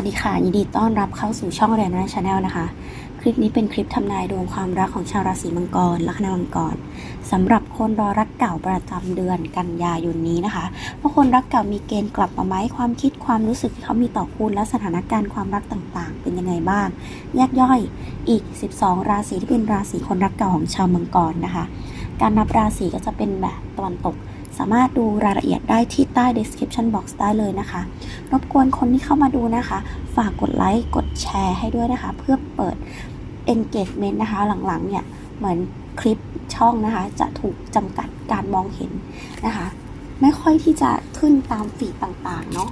สวัสดีค่ะ ยินดีต้อนรับเข้าสู่ช่องเรียนนะชาแนลนะคะ คลิปนี้เป็นคลิปทำนายดวงความรักของชาวราศีมังกร ลัคนามังกรสำหรับคนรอรักเก่าประจำเดือนกันยายนนี้นะคะว่าคนรักเก่ามีเกณฑ์กลับมาไหมความคิดความรู้สึกที่เขามีต่อคุณและสถานการณ์ความรักต่างๆ เป็นยังไงบ้างแยกย่อยอีก 12 ราศีที่เป็นราศีคนรักเก่าของชาวมังกรนะคะ การนับราศีก็จะเป็นแบบตะวันตก สามารถดูรายละเอียดได้ที่ใต้ description box ได้เลยนะคะ รบกวนคนที่เข้ามาดูนะคะ ฝากกดไลค์กดแชร์ให้ด้วยนะคะ เพื่อเปิด engagement นะคะ หลังๆเนี่ยเหมือนคลิปช่องนะคะ จะถูกจำกัดการมองเห็นนะคะ ไม่ค่อยที่จะขึ้นตามฟีดต่างๆเนาะ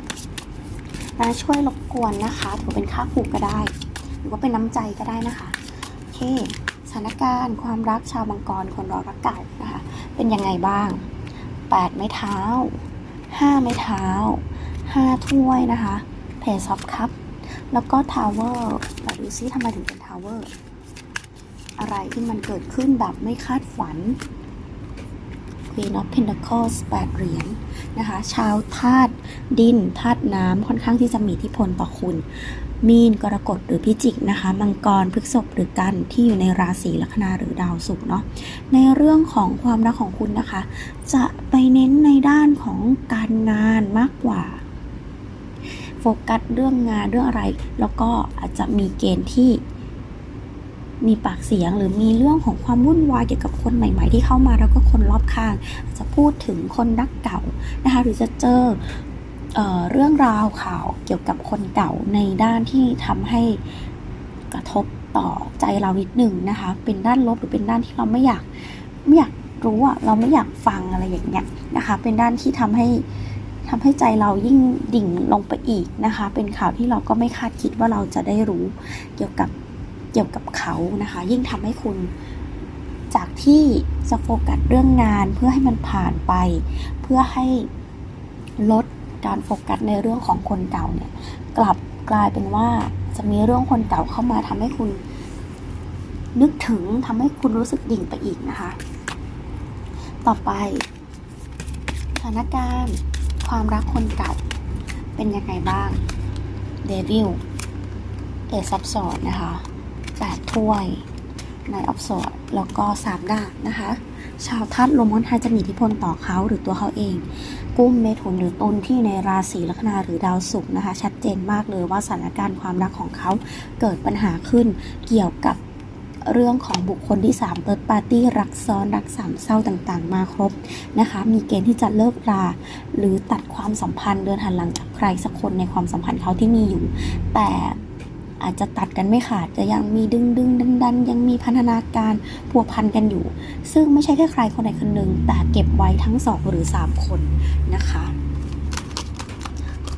นะช่วยรบกวนนะคะถือเป็นค่าครูก็ได้ หรือว่าเป็นน้ำใจก็ได้นะคะโอเคสถานการณ์ความรักชาวมังกรคนรอรักเก่านะคะ เป็นยังไงบ้าง 8 ไม้เท้า 5 ไม้เท้า 5 ถ้วยนะคะ เพย์ซอฟคัพแล้วก็ทาวเวอร์เราดูซิทำไมถึงเป็นทาวเวอร์ อะไรที่มันเกิดขึ้นแบบไม่คาดฝัน Queen of Pentacles 8เหรียญนะคะ ชาวธาตุดินธาตุน้ำค่อนข้างที่จะมีอิทธิพลต่อคุณ มีนกรกฎหรือพิจิกนะคะมังกรพฤกษภหรือกันที่อยู่ในราศีลัคนาหรือดาวศุกร์เนาะในเรื่องของความรักของคุณนะคะ จะไปเน้นในด้านของการงานมากกว่าโฟกัสเรื่องงานเรื่องอะไร แล้วก็อาจจะมีเกณฑ์ที่มีปากเสียงหรือมีเรื่องของความวุ่นวายเกี่ยวกับคนใหม่ ๆ ที่เข้ามาแล้วก็คนรอบข้างอาจจะพูดถึงคนรักเก่านะคะ หรือจะเจอ เเรื่องราวข่าวเกี่ยวกับคนเก่าในด้านที่ทำให้กระทบต่อใจเรานิดหนึ่งนะคะ เป็นด้านลบหรือเป็นด้านที่เราไม่อยากไม่อยากรู้อะเราไม่อยากฟังอะไรอย่างเงี้ยนะคะ เป็นด้านที่ทำให้ทำให้ใจเรายิ่งดิ่งลงไปอีกนะคะ เป็นข่าวที่เราก็ไม่คาดคิดว่าเราจะได้รู้เกี่ยวกับเกี่ยวกับเขานะคะ ยิ่งทำให้คุณจากที่จะโฟกัสเรื่องงานเพื่อให้มันผ่านไป เพื่อให้ การโฟกัสในเรื่องของคนเก่าเนี่ย กลับกลายเป็นว่าจะมีเรื่องคนเก่าเข้ามาทำให้คุณนึกถึงทำให้คุณรู้สึกดิ่งไปอีกนะคะ ต่อไปสถานการณ์ความรักคนเก่าเป็นยังไงบ้างเดวิลเอซับสอดนะคะ8ถ้วยในออฟสอดแล้วก็3ดาบนะคะ ชาวทัดลมค่อนข้างจะมีอิทธิพลต่อเขาหรือตัวเขาเอง กุ้มเมถุนหรือตุลที่ในราศีลัคนาหรือดาวศุกร์นะคะ ชัดเจนมากเลยว่าสถานการณ์ความรักของเขาเกิดปัญหาขึ้นเกี่ยวกับเรื่องของบุคคลที่3เปิร์ดปาร์ตี้รักซ้อน รักสามเศร้าต่างๆ มาครบนะคะ มีเกณฑ์ที่จะเลิกรา หรือตัดความสัมพันธ์เดินหันหลังจากใครสักคนในความสัมพันธ์เขาที่มีอยู่ แต่ อาจจะตัดกันไม่ขาดจะยังมีดึงดึงดันดันยังมีพันธนาการพัวพันกันอยู่ ซึ่งไม่ใช่แค่ใครคนใดคนหนึ่งแต่เก็บไว้ทั้งสองหรือสามคนนะคะ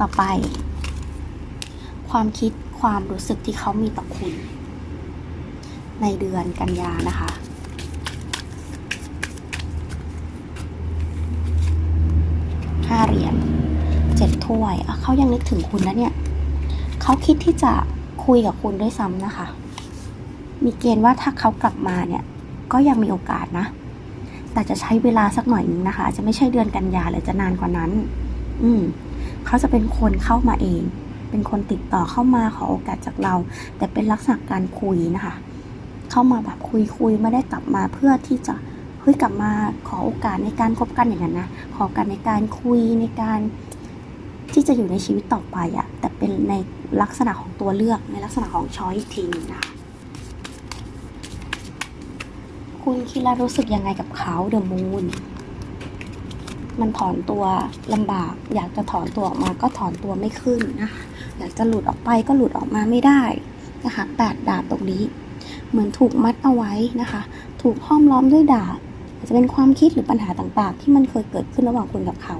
ต่อไป ความคิดความรู้สึกที่เขามีต่อคุณ ในเดือนกันยานะคะห้าเหรียญเจ็ดถ้วยเขายังนึกถึงคุณแล้วเนี่ยเขาคิดที่จะ คุยกับคุณด้วยซ้ำนะคะ มีเกณฑ์ว่าถ้าเขากลับมาเนี่ย ก็ยังมีโอกาสนะ แต่จะใช้เวลาสักหน่อยนึงนะคะ จะไม่ใช่เดือนกันยาเลยจะนานกว่านั้น อืมเขาจะเป็นคนเข้ามาเอง เป็นคนติดต่อเข้ามาขอโอกาสจากเรา แต่เป็นลักษณะการคุยนะคะ เข้ามาแบบคุยคุยไม่ได้กลับมาเพื่อที่จะเฮ้ยกลับมาขอโอกาสในการคบกันอย่างนั้นนะ ขอโอกาสในการคุยในการที่จะอยู่ในชีวิตต่อไปอะ แต่เป็นในลักษณะของตัวเลือกในลักษณะของช้อยอีกทีนึงนะคะคุณคิดและรู้สึกยังไงกับเขาเดอะมูนมันถอนตัวลำบาก อยากจะถอนตัวออกมาก็ถอนตัวไม่ขึ้นนะคะอยากจะหลุดออกไปก็หลุดออกมาไม่ได้นะคะแปดดาบตรงนี้ เหมือนถูกมัดเอาไว้นะคะ ถูกห้อมล้อมด้วยดาบอาจจะเป็นความคิดหรือปัญหาต่างๆ ที่มันเคยเกิดขึ้นระหว่างคุณกับเขา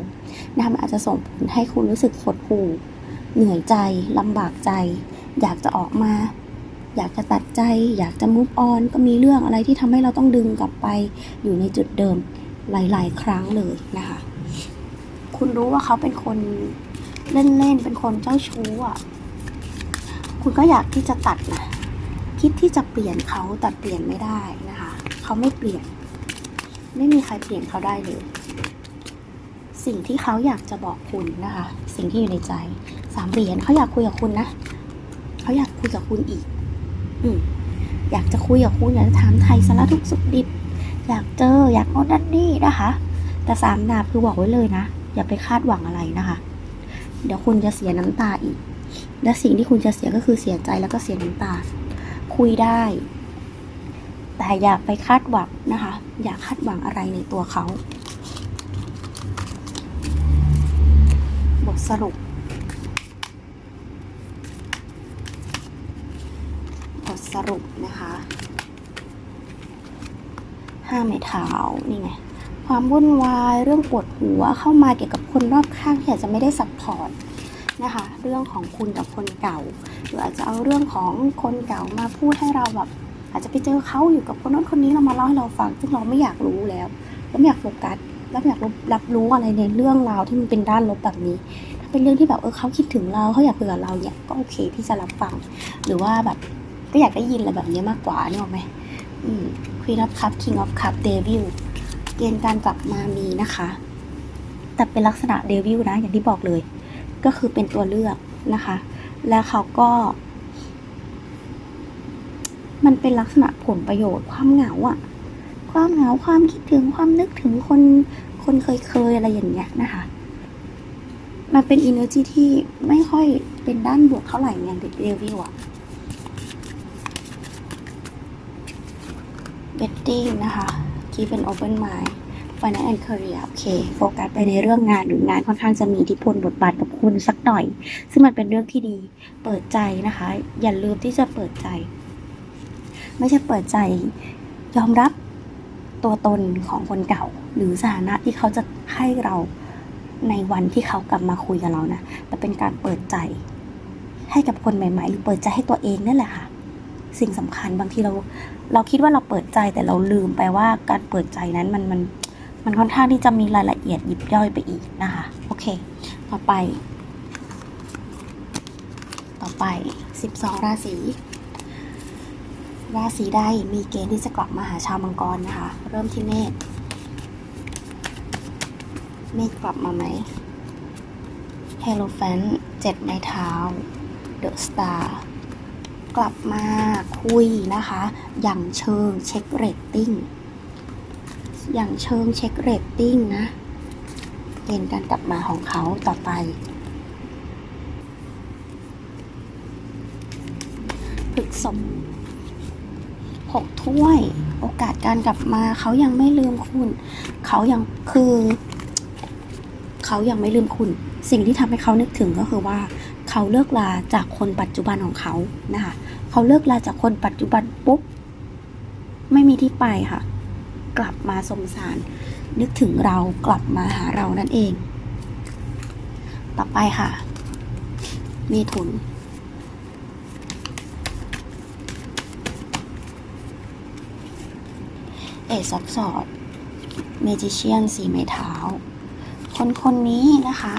นะคะมันอาจจะส่งผลให้คุณรู้สึกหดหู่ เหนื่อยใจลำบากใจ อยากจะออกมา อยากจะตัดใจ อยากจะมุฟออนก็มีเรื่องอะไรที่ทำให้เราต้องดึงกลับไปอยู่ในจุดเดิมหลาย ๆ ครั้งเลยนะคะ คุณรู้ว่าเขาเป็นคนเล่นๆเป็นคนเจ้าชู้อะ คุณก็อยากที่จะตัดนะคิดที่จะเปลี่ยนเขาแต่เปลี่ยนไม่ได้นะคะ เขาไม่เปลี่ยน ไม่มีใครเปลี่ยนเขาได้เลย สิ่งที่เขาอยากจะบอกคุณนะคะ สิ่งที่อยู่ในใจ สามเหรียญเขาอยากคุยกับคุณนะเขาอยากคุยกับคุณอีก อืมอยากจะคุยกับคุณอยากจะถามไทยสารทุกสุขดิบ อยากเจออยากโน่นนั่นนี่นะคะ แต่สามดาบคือบอกไว้เลยนะ อย่าไปคาดหวังอะไรนะคะ เดี๋ยวคุณจะเสียน้ำตาอีก และสิ่งที่คุณจะเสียก็คือเสียใจแล้วก็เสียน้ำตา คุยได้ แต่อย่าไปคาดหวังนะคะ อย่าคาดหวังอะไรในตัวเขา บทสรุป บทส รุปนะคะห้าไม้เท้านี่ไงความวุ่นวายเรื่องปวดหัวเข้ามาเกี่ยวกับคนรอบข้างที่อาจจะไม่ได้ซัพพอร์ตนะคะเรื่องของคุณกับคนเก่า หรืออาจจะเอาเรื่องของคนเก่ามาพูดให้เราแบบอาจจะไปเจอเขาอยู่กับคนนั้นคนนี้เรามาเล่าให้เราฟัง ซึ่งเราไม่อยากรู้แล้วเราไม่อยากโฟกัสเราไม่อยากรับรู้อะไรในเรื่องราวที่มันเป็นด้านลบแบบนี้ ถ้าเป็นเรื่องที่แบบเออเขาคิดถึงเราเขาอยากคุยกับเราเนี่ยก็โอเคที่จะรับฟัง หรือว่าแบบ ก็อยากได้ยินอะไรแบบนี้มากกว่านี่หรอไหมอืม Queen of Cup King of Cup Devil เกณฑ์การกลับมามีนะคะ แต่เป็นลักษณะเดวิลนะ อย่างที่บอกเลย ก็คือเป็นตัวเลือกนะคะ แล้วเขาก็ มันเป็นลักษณะผลประโยชน์ความเหงาอะความเหงาความคิดถึงความนึกถึงคนคนเคยเคยๆอะไรอย่างเงี้ยนะคะ มันเป็น energy ที่ไม่ค่อยเป็นด้านบวกเท่าไหร่ไงเด็กเดวิลอะ ตี้นะคะที่เป็น Open Mind Finance and Career โอเค โฟกัสไปในเรื่องงานหรืองานค่อนข้างจะมีอิทธิพลบทบาทกับคุณสักหน่อย ซึ่งมันเป็นเรื่องที่ดี เปิดใจนะคะ อย่าลืมที่จะเปิดใจ ไม่ใช่เปิดใจ ยอมรับตัวตนของคนเก่า หรือสถานะที่เขาจะให้เราในวันที่เขากลับมาคุยกับเรานะ แต่เป็นการเปิดใจ ให้กับคนใหม่ ๆ หรือเปิดใจให้ตัวเองนั่นแหละค่ะ สิ่งสำคัญบางทีเรา เราคิดว่าเราเปิด ใจแต่เราลืมไปว่าการเปิดใจนั้นมันมันมันค่อนข้างที่จะมีรายละเอียดยิบย่อยไปอีกนะคะ โอเค ต่อไป ต่อไป 12 ราศีราศีใดมีเกณฑ์ที่จะกลับมาหาชาวมังกรนะคะ เริ่มที่เมษเมษกลับมาไหมเฮโลแฟนเจ็ดไม้เท้าเดอะสตาร์ กลับมาคุยนะคะ อย่างเชิงเช็คเรตติ้งอย่างเชิงเช็คเรตติ้งนะเกณฑ์การกลับมาของเขาต่อไปพฤกษบหกถ้วย โอกาสการกลับมาเขายังไม่ลืมคุณ เขายังคือ เขายังไม่ลืมคุณ สิ่งที่ทำให้เขานึกถึงก็คือว่า เขาเลิกลาจากคนปัจจุบันของเขานะคะเขาเลิกลาจากคนปัจจุบันปุ๊บไม่มีที่ไปค่ะ กลับมาสมสาร นึกถึงเรากลับมาหาเรานั่นเอง ต่อไปค่ะเมถุนเอซอฟสอดเมจิเชียนสีไม้เท้า คนคนนี้นะคะ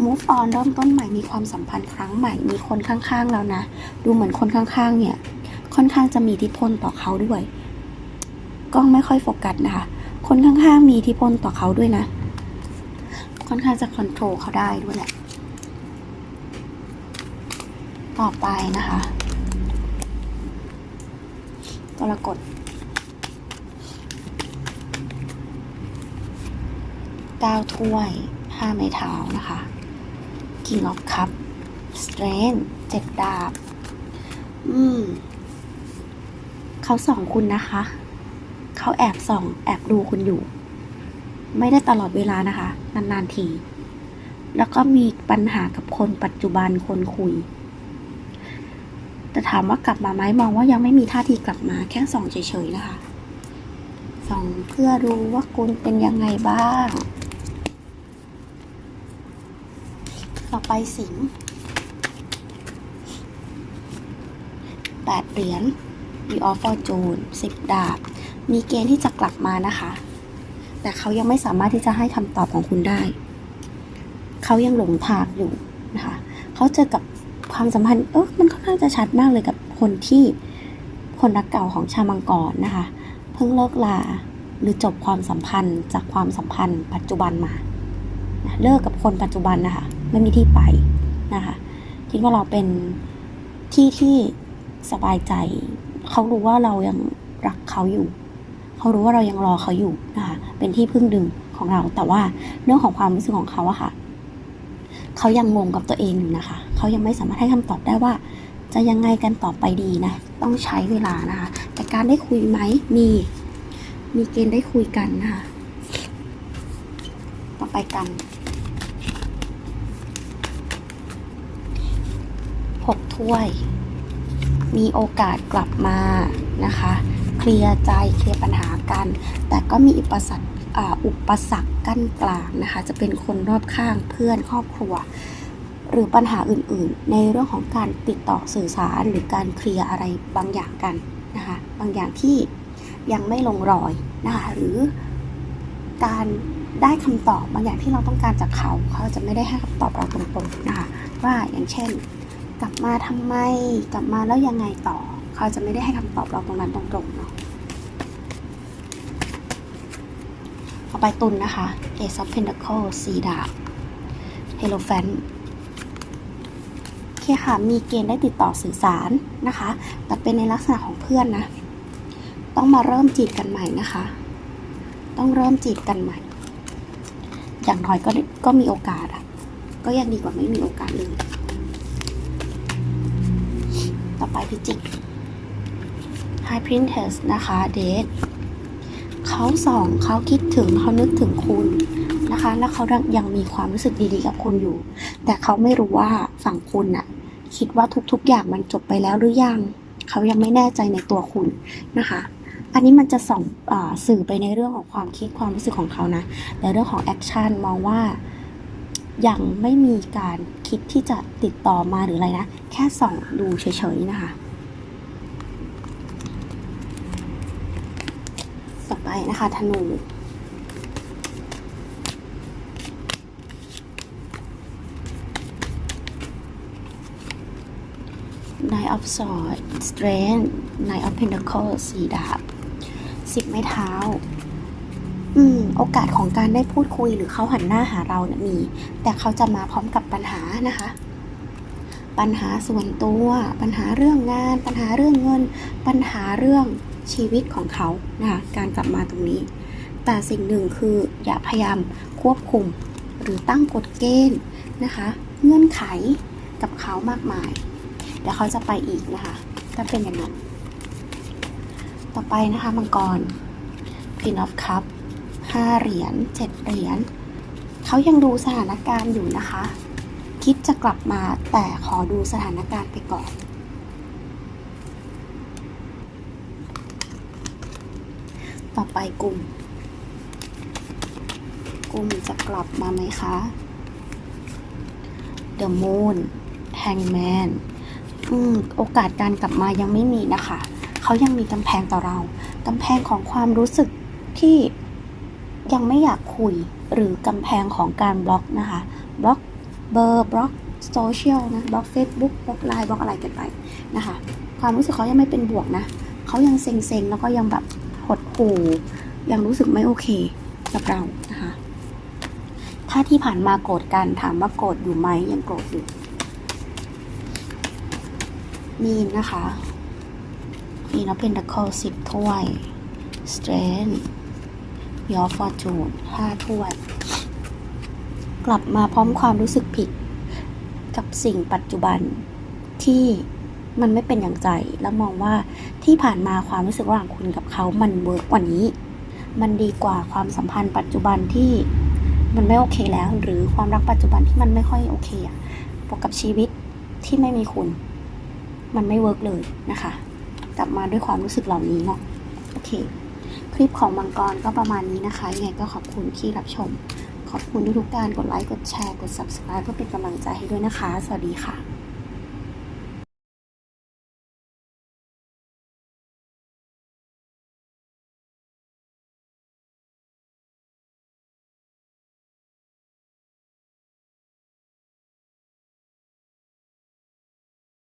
มูฟออนเริ่มต้นใหม่มีความสัมพันธ์ครั้งใหม่มีคนข้างๆแล้วนะ ดูเหมือนคนข้างๆ เนี่ย ค่อนข้างจะมีอิทธิพลต่อเขาด้วยกล้องไม่ค่อยโฟกัสนะคะ คนข้างๆ มีอิทธิพลต่อเขาด้วยนะ ค่อนข้างจะคอนโทรลเขาได้ด้วยแหละ ต่อไปนะคะกรกฎเก้าถ้วยห้าไม้เท้านะคะ King of Cup Strength เจ็ดดาบ อืม เขาส่องคุณนะคะ เขาแอบส่อง แอบดูคุณอยู่ ไม่ได้ตลอดเวลานะคะ นานๆที แล้วก็มีปัญหากับคนปัจจุบันคนคุย แต่ถามว่ากลับมาไหมมองว่ายังไม่มีท่าทีกลับมา แค่ส่องเฉยๆนะคะ ส่องเพื่อรู้ว่าคุณเป็นยังไงบ้าง ต่อไปสิงห์แปดเหรียญ The of Fortune สิบดาบ มีเกณฑ์ที่จะกลับมานะคะ แต่เขายังไม่สามารถที่จะให้คำตอบของคุณได้ เขายังหลงทางอยู่นะคะ เขาเจอกับความสัมพันธ์ เออมันค่อนข้างจะชัดมากเลยกับคนที่คนรักเก่าของชาวมังกรนะคะ เพิ่งเลิกลาหรือจบความสัมพันธ์จากความสัมพันธ์ปัจจุบันมา เลิกกับคนปัจจุบันนะคะ ไม่มีที่ไปนะคะคิดว่าเราเป็นที่ที่สบายใจ เขารู้ว่าเรายังรักเขาอยู่ เขารู้ว่าเรายังรอเขาอยู่นะคะเป็นที่พึ่งดึงของเรา แต่ว่าเรื่องของความรู้สึกของเขาอะค่ะ เขายังงงกับตัวเองอยู่นะคะ เขายังไม่สามารถให้คำตอบได้ว่า จะยังไงกันต่อไปดีนะ ต้องใช้เวลานะคะ แต่การได้คุยไหมมี มีเกณฑ์ได้คุยกันนะคะ ต่อไปกัน หกถ้วย มีโอกาสกลับมานะคะ เคลียร์ใจเคลียร์ปัญหากัน แต่ก็มีอุปสรรคอุปสรรคกั้นกลางนะคะ จะเป็นคนรอบข้างเพื่อนครอบครัว หรือปัญหาอื่นๆ ในเรื่องของการติดต่อสื่อสารหรือการเคลียร์อะไรบางอย่างกันนะคะ บางอย่างที่ยังไม่ลงรอยนะคะหรือการได้คำตอบบางอย่างที่เราต้องการจากเขา เขาจะไม่ได้ให้คำตอบเราตรงๆนะคะว่าอย่างเช่น กลับมาทำไม กลับมาแล้วยังไงต่อ เขาจะไม่ได้ให้คำตอบเราตรงนั้นตรงๆเนาะต่อไปตุนนะคะ Ace of Pentacles สีดาบ h e l o p h a n โอเคค่ะ มีเกณฑ์ได้ติดต่อสื่อสารนะคะ แต่เป็นในลักษณะของเพื่อนนะ ต้องมาเริ่มจีบกันใหม่นะคะ ต้องเริ่มจีบกันใหม่ อย่างน้อยก็ก็มีโอกาสอะก็ยังดีกว่าไม่มีโอกาสเลย ต่อไปพิจิก High Princess นะคะเดทเขาส่องเขาคิดถึงเขานึกถึงคุณนะคะ แล้วเขายังมีความรู้สึกดีๆกับคุณอยู่ แต่เขาไม่รู้ว่าฝั่งคุณน่ะ คิดว่าทุกๆอย่างมันจบไปแล้วหรือยัง เขายังไม่แน่ใจในตัวคุณนะคะ อันนี้มันจะส่องอสื่อไปในเรื่องของความคิดความรู้สึกของเขานะ แต่เรื่องของแอคชั่นมองว่า ยังไม่มีการคิดที่จะติดต่อมาหรืออะไรนะ แค่ส่องดูเฉยๆนะคะ ต่อไปนะคะธนู Nine of Swords Strength Nine of Pentacles สีดาบสิบไม้เท้า อืม โอกาสของการได้พูดคุยหรือเขาหันหน้าหาเราเนี่ยมี แต่เขาจะมาพร้อมกับปัญหานะคะ ปัญหาส่วนตัว ปัญหาเรื่องงาน ปัญหาเรื่องเงิน ปัญหาเรื่องชีวิตของเขานะคะการกลับมาตรงนี้ แต่สิ่งหนึ่งคืออย่าพยายามควบคุม หรือตั้งกฎเกณฑ์นะคะ เงื่อนไขกับเขามากมายเดี๋ยวเขาจะไปอีกนะคะถ้าเป็นอย่างนั้น ต่อไปนะคะมังกร Queen of Cup ห้าเหรียญเจ็ดเหรียญเขายังดูสถานการณ์อยู่นะคะ คิดจะกลับมาแต่ขอดูสถานการณ์ไปก่อนต่อไปกลุ่ม กลุ่มจะกลับมาไหมคะ The Moon Hangman อืมโอกาสการกลับมายังไม่มีนะคะ เขายังมีกำแพงต่อเรา กำแพงของความรู้สึกที่ ยังไม่อยากคุยหรือกำแพงของการบล็อกนะคะ บล็อกเบอร์บล็อกโซเชียลนะบล็อก Facebook บล็อกไลน์บล็อกอะไรกันไปนะคะ ความรู้สึกเขายังไม่เป็นบวกนะเขายังเซ็งๆ แล้วก็ยังแบบหดหู่ยังรู้สึกไม่โอเคกับเรานะคะ ถ้าที่ผ่านมาโกรธกันถามว่าโกรธอยู่ไหมยังโกรธอยู่มีนนะคะมีนับเป็นตะคอสิบถ้วย strength ยอฟอร์จูนห้าถ้วย กลับมาพร้อมความรู้สึกผิด กับสิ่งปัจจุบันที่มันไม่เป็นอย่างใจ แล้วมองว่าที่ผ่านมาความรู้สึกระหว่างคุณกับเขามันเวิร์กกว่านี้ มันดีกว่าความสัมพันธ์ปัจจุบันที่มันไม่โอเคแล้ว หรือความรักปัจจุบันที่มันไม่ค่อยโอเคอะบวกกับชีวิตที่ไม่มีคุณ มันไม่เวิร์กเลยนะคะ กลับมาด้วยความรู้สึกเหล่านี้เนาะโอเค คลิปของมังกรก็ประมาณนี้นะคะยังไงก็ขอบคุณที่รับชม ขอบคุณทุกๆการกดไลค์กดแชร์กด subscribe เพื่อเป็นกำลังใจให้ด้วยนะคะ สวัสดีค่ะ